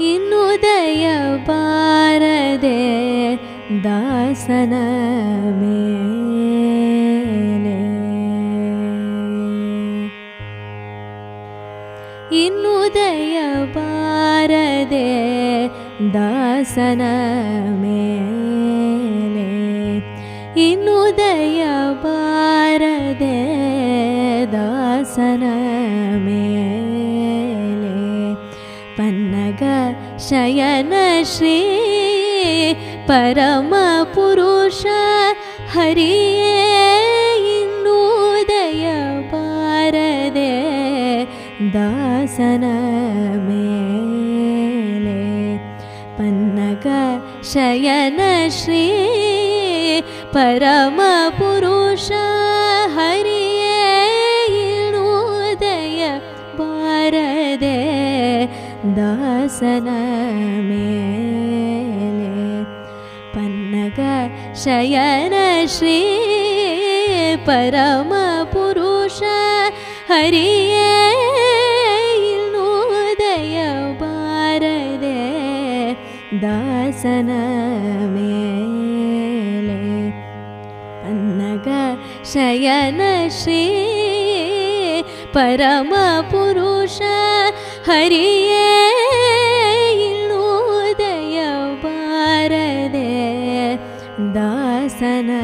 इन्दय पारदे दासनमेदय पारदे दासनमे इन्दय पारदे दासनमे शयनश्री परमपुरुष हरिये इन्नोदय पारदे दासन मेले पन्नग शयनश्री परमपुरुष दासन मेले पन्नग दशनमे शयनश्री परम पुरुष हरिूदय वारे दशनमे शयनश्री परम पुरुष हरिये दासनमे